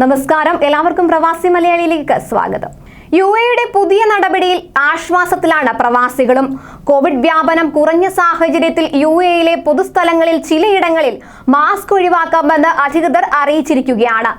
നമസ്കാരം. എല്ലാവർക്കും പ്രവാസി മലയാളിയിലേക്ക് സ്വാഗതം. യു എയുടെ പുതിയ നടപടിയിൽ ആശ്വാസത്തിലാണ് പ്രവാസികളും. കോവിഡ് വ്യാപനം കുറഞ്ഞ സാഹചര്യത്തിൽ യു എയിലെ പൊതുസ്ഥലങ്ങളിൽ ചിലയിടങ്ങളിൽ മാസ്ക് ഒഴിവാക്കാമെന്ന് അധികൃതർ അറിയിച്ചിരിക്കുകയാണ്.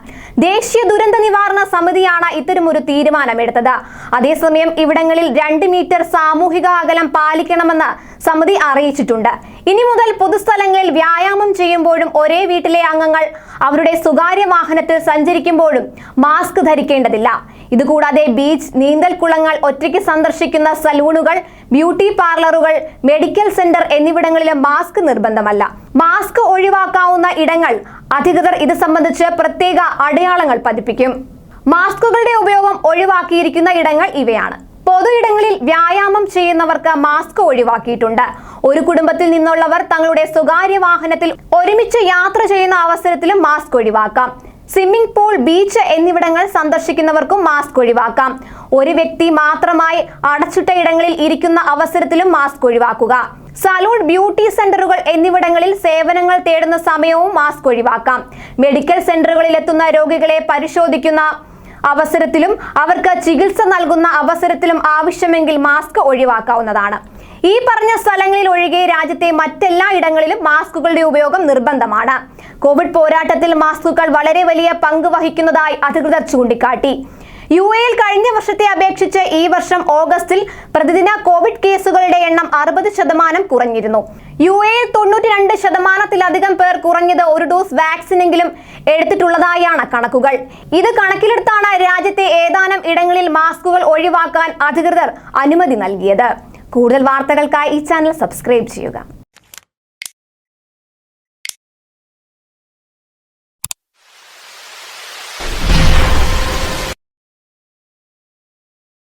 ദേശീയ ദുരന്ത നിവാരണ സമിതിയാണ് ഇത്തരമൊരു തീരുമാനമെടുത്തത്. അതേസമയം ഇവിടങ്ങളിൽ രണ്ട് മീറ്റർ സാമൂഹിക അകലം പാലിക്കണമെന്ന് സമിതി അറിയിച്ചിട്ടുണ്ട്. ഇനി മുതൽ പൊതുസ്ഥലങ്ങളിൽ വ്യായാമം ചെയ്യുമ്പോഴും ഒരേ വീട്ടിലെ അംഗങ്ങൾ അവരുടെ സ്വകാര്യ വാഹനത്തിൽ സഞ്ചരിക്കുമ്പോഴും മാസ്ക് ധരിക്കേണ്ടതില്ല. ഇതുകൂടാതെ ബീച്ച് നീന്തൽക്കുളങ്ങൾ ഒറ്റയ്ക്ക് സന്ദർശിക്കുന്ന സലൂണുകൾ ബ്യൂട്ടി പാർലറുകൾ മെഡിക്കൽ സെന്റർ എന്നിവിടങ്ങളിലും മാസ്ക് നിർബന്ധമല്ല. മാസ്ക് ഒഴിവാക്കാവുന്ന ഇടങ്ങൾ അധികൃതർ ഇത് സംബന്ധിച്ച് പ്രത്യേക അടയാളങ്ങൾ പതിപ്പിക്കും. മാസ്കുകളുടെ ഉപയോഗം ഒഴിവാക്കിയിരിക്കുന്ന ഇടങ്ങൾ ഇവയാണ്. പൊതു ഇടങ്ങളിൽ വ്യായാമം ചെയ്യുന്നവർക്ക് മാസ്ക് ഒഴിവാക്കിയിട്ടുണ്ട്. ഒരു കുടുംബത്തിൽ നിന്നുള്ളവർ തങ്ങളുടെ സ്വകാര്യ വാഹനത്തിൽ ഒരുമിച്ച് യാത്ര ചെയ്യുന്ന അവസരത്തിലും മാസ്ക് ഒഴിവാക്കാം. സ്വിമ്മിംഗ് പൂൾ ബീച്ച് എന്നിവിടങ്ങൾ സന്ദർശിക്കുന്നവർക്കും മാസ്ക് ഒഴിവാക്കാം. ഒരു വ്യക്തി മാത്രമായി അടച്ചിട്ട ഇടങ്ങളിൽ ഇരിക്കുന്ന അവസരത്തിലും മാസ്ക് ഒഴിവാക്കുക. സലൂൺ ബ്യൂട്ടി സെന്ററുകൾ എന്നിവിടങ്ങളിൽ സേവനങ്ങൾ തേടുന്ന സമയവും മാസ്ക് ഒഴിവാക്കാം. മെഡിക്കൽ സെന്ററുകളിൽ എത്തുന്ന രോഗികളെ പരിശോധിക്കുന്ന അവസരത്തിലും അവർക്ക് ചികിത്സ നൽകുന്ന അവസരത്തിലും ആവശ്യമെങ്കിൽ മാസ്ക് ഒഴിവാക്കാവുന്നതാണ്. ഈ പറഞ്ഞ സ്ഥലങ്ങളിൽ ഒഴികെ രാജ്യത്തെ മറ്റെല്ലാ ഇടങ്ങളിലും മാസ്കുകളുടെ ഉപയോഗം നിർബന്ധമാണ്. കോവിഡ് പോരാട്ടത്തിൽ മാസ്കുകൾ വളരെ വലിയ പങ്ക് വഹിക്കുന്നതായി അധികൃതർ ചൂണ്ടിക്കാട്ടി. യു എയിൽ കഴിഞ്ഞ വർഷത്തെ അപേക്ഷിച്ച് ഈ വർഷം ഓഗസ്റ്റിൽ പ്രതിദിന കോവിഡ് കേസുകളുടെ എണ്ണം അറുപത് ശതമാനം കുറഞ്ഞിരുന്നു. യു എയിൽ തൊണ്ണൂറ്റി രണ്ട് ശതമാനത്തിലധികം പേർ കുറഞ്ഞത് ഒരു ഡോസ് വാക്സിനെങ്കിലും എടുത്തിട്ടുള്ളതായാണ് കണക്കുകൾ. ഇത് കണക്കിലെടുത്താണ് രാജ്യത്തെ ഏതാനും ഇടങ്ങളിൽ മാസ്കുകൾ ഒഴിവാക്കാൻ അധികൃതർ അനുമതി നൽകിയത്. കൂടുതൽ വാർത്തകൾക്കായി ഈ ചാനൽ സബ്സ്ക്രൈബ് ചെയ്യുക.